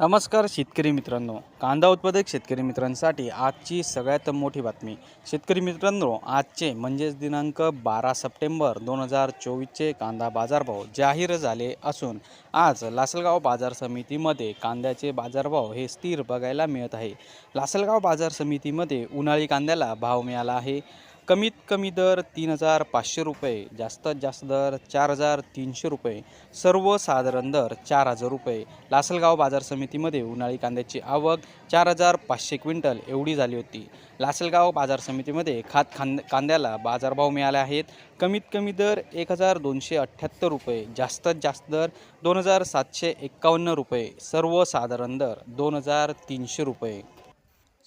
नमस्कार शेतकरी मित्रांनो. कांदा उत्पादक शेतकरी मित्रांसाठी आजची सगळ्यात मोठी बातमी. शेतकरी मित्रांनो आजचे म्हणजेच दिनांक बारा सप्टेंबर दोन हजार चोवीसचे कांदा बाजारभाव जाहीर झाले असून आज लासलगाव बाजार समितीमध्ये कांद्याचे बाजारभाव हे स्थिर बघायला मिळत आहे. लासलगाव बाजार समितीमध्ये उन्हाळी कांद्याला भाव मिळाला आहे. कमीत कमी दर तीन हजार पाचशे रुपये जास्तीत जास्त दर चार हजार तीनशे रुपये सर्वसाधारण दर चार हजार रुपये. लासलगाव बाजार समितीमध्ये उन्हाळी कांद्याची आवक चार हजार पाचशे क्विंटल एवढी झाली होती. लासलगाव बाजार समितीमध्ये खात खांद कांद्याला बाजारभाव मिळाले आहेत. कमीत कमी दर एक हजार दोनशे अठ्ठ्याहत्तर रुपये जास्तीत जास्त दर दोन हजार सातशे एक्कावन्न रुपये सर्वसाधारण दर दोन हजार तीनशे रुपये.